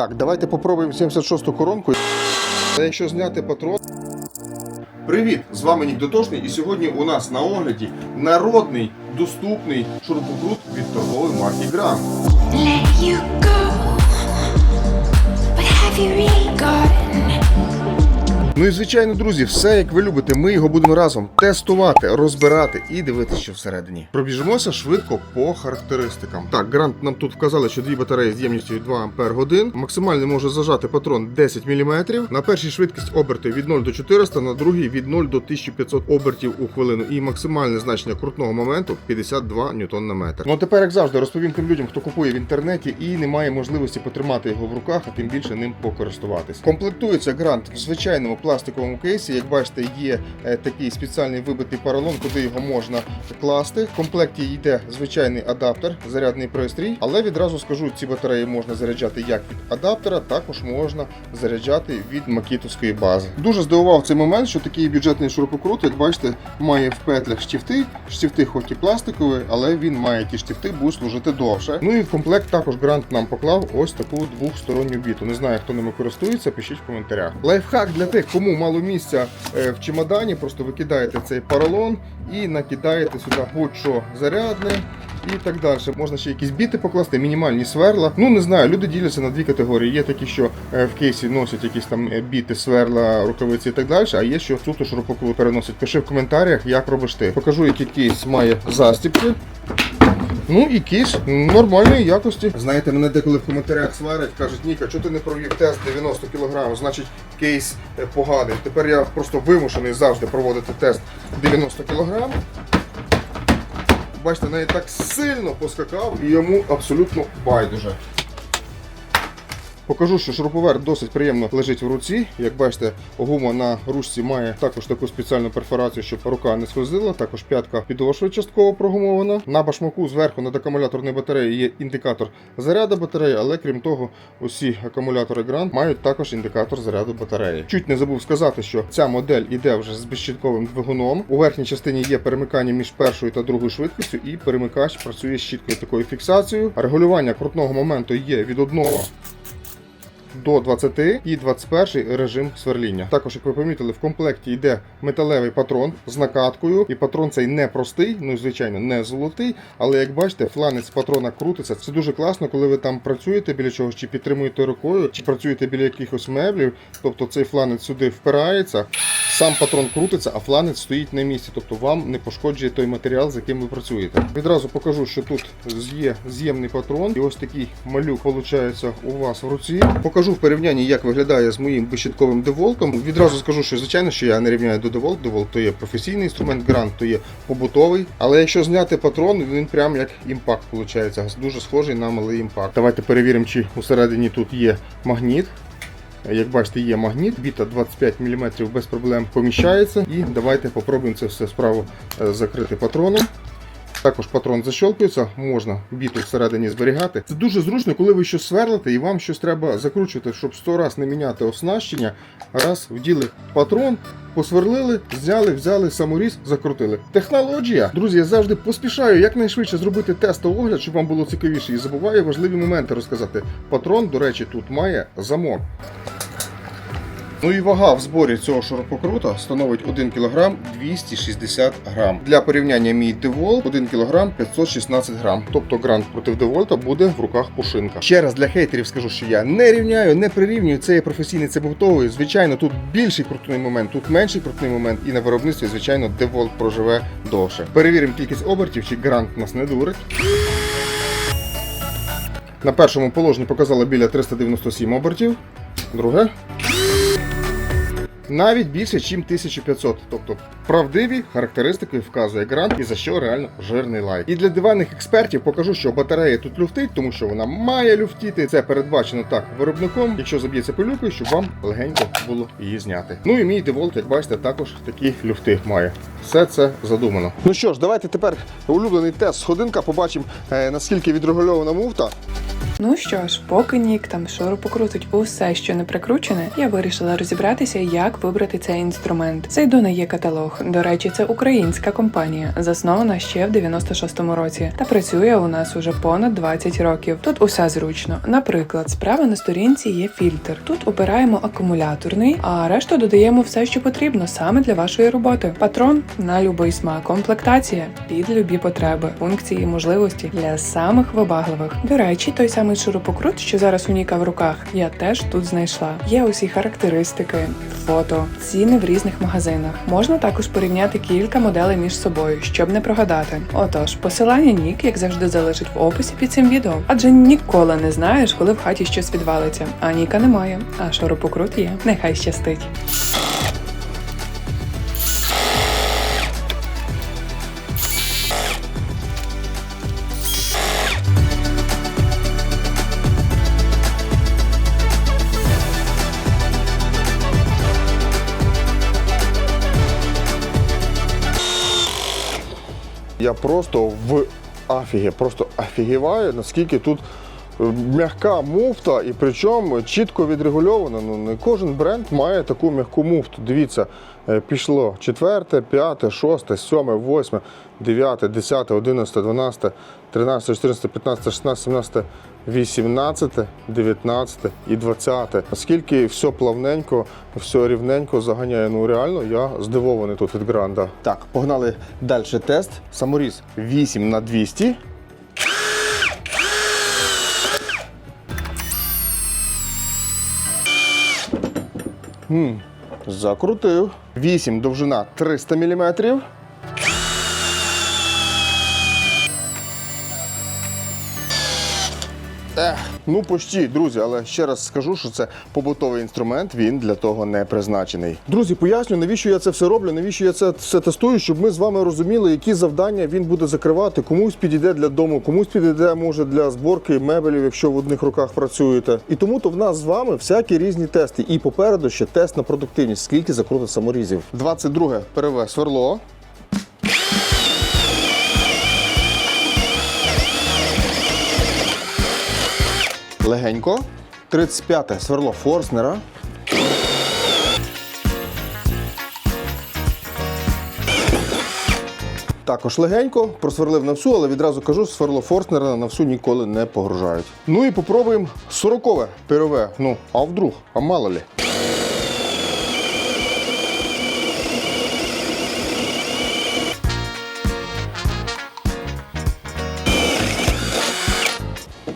Так, давайте попробуємо 76-ту коронку. Якщо зняти патрон. Привіт! З вами Нік Дотошний і сьогодні у нас на огляді народний доступний шурупокрут від торгової марки Грам. Ну і звичайно, друзі, все як ви любите. Ми його будемо разом тестувати, розбирати і дивитися, що всередині. Пробіжимося швидко по характеристикам. Так, грант нам тут вказали, що дві батареї з ємністю 2 Ампер годин. Максимально може зажати патрон 10 мм. На першій швидкість обертів від 0 до 400, на другій від 0 до 1500 обертів у хвилину. І максимальне значення крутного моменту 52 ньютон на метр. Ну а тепер, як завжди, розповім тим людям, хто купує в інтернеті і не має можливості потримати його в руках, а тим більше ним покористуватись. Комплектується грант в звичайному пластиковому кейсі. Як бачите, є е, такий спеціальний вибитий поролон, куди його можна класти. В комплекті йде звичайний адаптер, зарядний пристрій, але відразу скажу, ці батареї можна заряджати як від адаптера, також можна заряджати від макітовської бази. Дуже здивував цей момент, що такий бюджетний шурупокрут, як бачите, має в петлях штифти. Штифти хоч і пластикові, але він має ті штифти, будуть служити довше. Ну і в комплект також грант нам поклав ось таку двохсторонню біту. Не знаю, хто ними користується, пишіть в коментарях. Лайфхак для тих, кому мало місця е, в чемодані, просто викидаєте цей поролон і накидаєте сюди будь-що зарядне. І так далі. Можна ще якісь біти покласти, мінімальні сверла. Ну не знаю, люди діляться на дві категорії. Є такі, що е, в кейсі носять якісь там е, біти, сверла, рукавиці і так далі. А є, що суто шурупокрут переносять. Пиши в коментарях, як робиш ти. Покажу, який кейс має застіпки. Ну і кейс нормальної якості. Знаєте, мене деколи в коментарях сварять, кажуть, Ніка, чого ти не провів тест 90 кг, значить кейс е, поганий. Тепер я просто вимушений завжди проводити тест 90 кг. Бачите, навіть так сильно поскакав і йому абсолютно байдуже. Покажу, що шуруповерт досить приємно лежить в руці. Як бачите, гума на ручці має також таку спеціальну перфорацію, щоб рука не схозила. Також п'ятка підошви частково прогумована. На башмаку зверху над акумуляторної батареї є індикатор заряду батареї, але крім того, усі акумулятори Grand мають також індикатор заряду батареї. Чуть не забув сказати, що ця модель іде вже з безщітковим двигуном. У верхній частині є перемикання між першою та другою швидкістю, і перемикач працює з чіткою такою фіксацією. Регулювання крутного моменту є від одного до 20 і 21 режим сверління. Також, як ви помітили, в комплекті йде металевий патрон з накаткою, і патрон цей не простий, ну звичайно, не золотий. Але як бачите, фланець патрона крутиться. Це дуже класно, коли ви там працюєте біля чогось, чи підтримуєте рукою, чи працюєте біля якихось меблів. Тобто цей фланець сюди впирається. Сам патрон крутиться, а фланець стоїть на місці, тобто вам не пошкоджує той матеріал, з яким ви працюєте. Відразу покажу, що тут є з'ємний патрон, і ось такий малюк виходить у вас в руці. Покажу в порівнянні, як виглядає з моїм безщитковим деволтом. Відразу скажу, що звичайно, що я не рівняю до деволт. Деволт то є професійний інструмент, грант то є побутовий. Але якщо зняти патрон, він прям як імпакт виходить. Дуже схожий на малий імпакт. Давайте перевіримо, чи усередині тут є магніт. Як бачите, є магніт, біта 25 мм без проблем поміщається. І давайте попробуємо це все справу е, закрити патроном. Також патрон защелкується, можна біту всередині зберігати. Це дуже зручно, коли ви щось сверлите і вам щось треба закручувати, щоб 100 раз не міняти оснащення. Раз вділи патрон, посверлили, зняли, взяли саморіз, закрутили. Технологія! Друзі, я завжди поспішаю якнайшвидше зробити тестовий огляд, щоб вам було цікавіше. І забуваю важливі моменти розказати. Патрон, до речі, тут має замок. Ну і вага в зборі цього шурупокрута становить 1 кг 260 г. Для порівняння мій Деволт 1 кг 516 г. Тобто грант проти Деволта буде в руках пушинка. Ще раз для хейтерів скажу, що я не рівняю, не прирівнюю. Це є професійний, це готовий. Звичайно, тут більший крутний момент, тут менший крутний момент, і на виробництві, звичайно, Деволт проживе довше. Перевіримо кількість обертів, чи грант нас не дурить. На першому положенні показало біля 397 обертів. Друге навіть більше, ніж 1500. Тобто правдиві характеристики вказує грант і за що реально жирний лайк. І для диванних експертів покажу, що батарея тут люфтить, тому що вона має люфтіти. Це передбачено так виробником, якщо заб'ється пилюкою, щоб вам легенько було її зняти. Ну і мій деволт, як бачите, також такі люфти має. Все це задумано. Ну що ж, давайте тепер улюблений тест сходинка. Побачимо, е, наскільки відрегульована муфта. Ну що ж, поки Нік там шурупокрутить усе, що не прикручене, я вирішила розібратися, як вибрати цей інструмент. Зайду на є каталог. До речі, це українська компанія, заснована ще в 96-му році, та працює у нас уже понад 20 років. Тут усе зручно. Наприклад, справа на сторінці є фільтр. Тут обираємо акумуляторний, а решту додаємо все, що потрібно саме для вашої роботи. Патрон на любий смак, комплектація під любі потреби, функції і можливості для самих вибагливих. До речі, той самий шурупокрут, що зараз у Ніка в руках, я теж тут знайшла. Є усі характеристики, фото, ціни в різних магазинах. Можна також порівняти кілька моделей між собою, щоб не прогадати. Отож, посилання Нік, як завжди, залишить в описі під цим відео, адже ніколи не знаєш, коли в хаті щось відвалиться. А Ніка немає, а шурупокрут є. Нехай щастить. Я просто в афігі, просто офігіваю, наскільки тут е, м'яка муфта, і причому чітко відрегульована. Ну, не кожен бренд має таку м'яку муфту. Дивіться, е, пішло 4, 5, 6, 7, 8, 9, 10, 11, 12, 13, 14, 15, 16, 17, 18, 19 і 20. Наскільки все плавненько, все рівненько заганяє. Ну реально я здивований тут від гранда. Так, погнали далі тест. Саморіз 8 на 200. М, Закрутив. 8 довжина 300 мм. Ех, ну почти, друзі, але ще раз скажу, що це побутовий інструмент, він для того не призначений. Друзі, поясню, навіщо я це все роблю, навіщо я це все тестую, щоб ми з вами розуміли, які завдання він буде закривати. Комусь підійде для дому, комусь підійде, може, для зборки мебелів, якщо в одних руках працюєте. І тому то в нас з вами всякі різні тести. І попереду ще тест на продуктивність, скільки закрутить саморізів. 22 переве сверло. Легенько. 35 сверло Форснера. Також легенько, просверлив на всю, але відразу кажу, сверло Форснера на всю ніколи не погружають. Ну і попробуємо 40-ве пірове. Ну, а вдруг, а мало лі.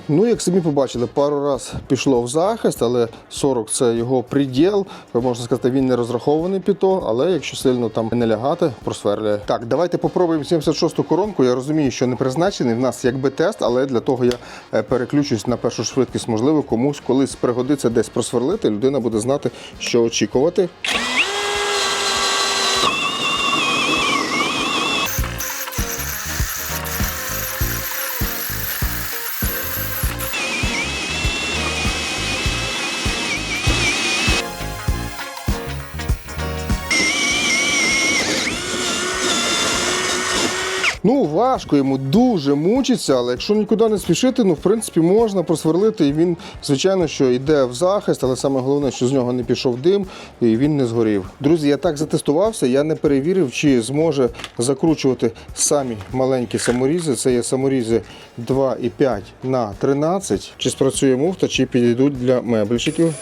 Ну, як самі побачили, пару раз пішло в захист, але 40 це його приділ. Можна сказати, він не розрахований під то, але якщо сильно там не лягати, просверлює. Так, давайте попробуємо 76-ту коронку. Я розумію, що не призначений. В нас якби тест, але для того я е, переключусь на першу швидкість. Можливо, комусь колись пригодиться десь просверлити. Людина буде знати, що очікувати. Ну, важко йому дуже мучиться, але якщо нікуди не спішити, ну в принципі можна просверлити. І він, звичайно, що йде в захист, але саме головне, що з нього не пішов дим і він не згорів. Друзі, я так затестувався, я не перевірив, чи зможе закручувати самі маленькі саморізи. Це є саморізи 2,5 на 13. Чи спрацює муфта, чи підійдуть для меблічиків.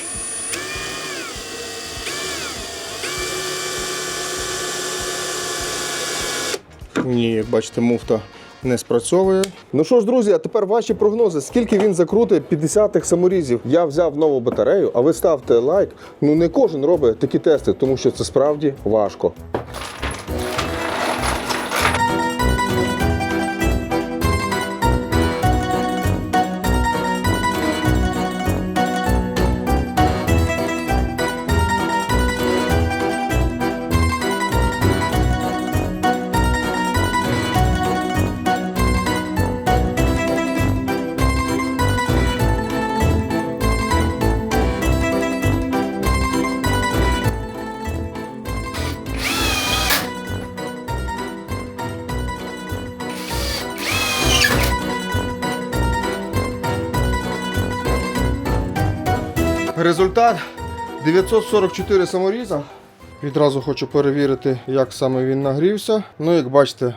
Ні, як бачите, муфта не спрацьовує. Ну що ж, друзі, а тепер ваші прогнози. Скільки він закрутить 50-х саморізів? Я взяв нову батарею, а ви ставте лайк. Ну не кожен робить такі тести, тому що це справді важко. Результат 944 саморіза. Відразу хочу перевірити, як саме він нагрівся. Ну, як бачите,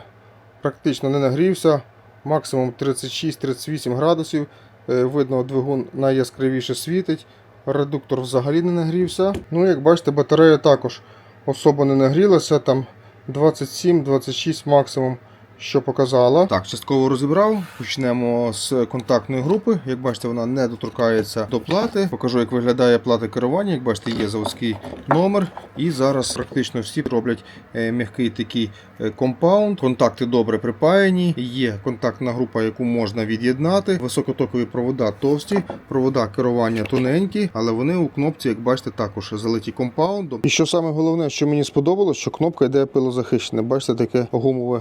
практично не нагрівся. Максимум 36-38 градусів. Е, Видно, двигун найяскравіше світить. Редуктор взагалі не нагрівся. Ну, як бачите, батарея також особо не нагрілася. Там 27-26 максимум, що показала. Так, частково розібрав. Почнемо з контактної групи. Як бачите, вона не доторкається до плати. Покажу, як виглядає плата керування. Як бачите, є заводський номер. І зараз практично всі роблять е, м'який такий е, компаунд. Контакти добре припаяні. Є контактна група, яку можна від'єднати. Високотокові провода товсті, провода керування тоненькі, але вони у кнопці, як бачите, також залиті компаундом. І що саме головне, що мені сподобалось, що кнопка йде пилозахищена. Бачите, таке гумове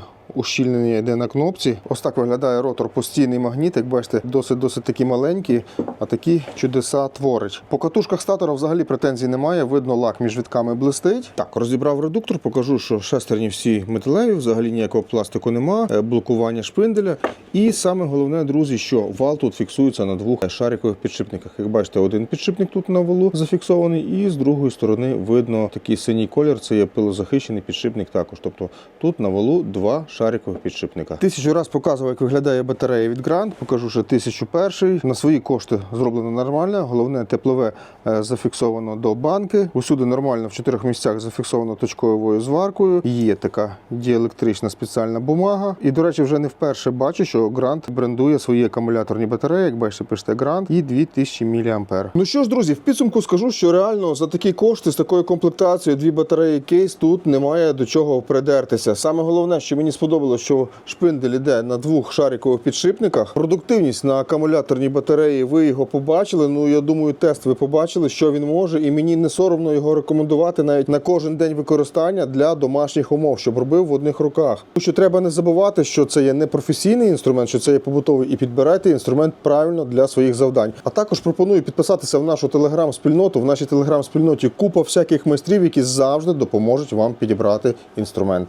ущільнення йде на кнопці. Ось так виглядає ротор постійний магніт. Як бачите, досить досить такі маленькі, а такі чудеса творить. По катушках статора взагалі претензій немає. Видно, лак між вітками блистить. Так, розібрав редуктор, покажу, що шестерні всі металеві, взагалі ніякого пластику нема, е, блокування шпинделя. І саме головне, друзі, що вал тут фіксується на двох шарикових підшипниках. Як бачите, один підшипник тут на валу зафіксований, і з другої сторони видно такий синій колір. Це є пилозахищений підшипник також. Тобто тут на валу два шарикових підшипника. Тисячу раз показував, як виглядає батарея від Grand. Покажу, що тисячу перший. На свої кошти зроблено нормально. Головне теплове е, зафіксовано до банки. Усюди нормально в чотирьох місцях зафіксовано точковою зваркою. Є така діелектрична спеціальна бумага. І, до речі, вже не вперше бачу, що Grand брендує свої акумуляторні батареї. Як бачите, пишете Grand і 2000 мА. Ну що ж, друзі, в підсумку скажу, що реально за такі кошти з такою комплектацією дві батареї кейс тут немає до чого придертися. Саме головне, що мені сподобалося, що шпиндель іде на двох шарикових підшипниках. Продуктивність на акумуляторній батареї, ви його побачили. Ну я думаю, тест ви побачили, що він може, і мені не соромно його рекомендувати навіть на кожен день використання для домашніх умов, щоб робив в одних руках. Що треба не забувати, що це є не професійний інструмент, що це є побутовий, і підбирайте інструмент правильно для своїх завдань. А також пропоную підписатися в нашу телеграм-спільноту. В нашій телеграм-спільноті купа всяких майстрів, які завжди допоможуть вам підібрати інструмент.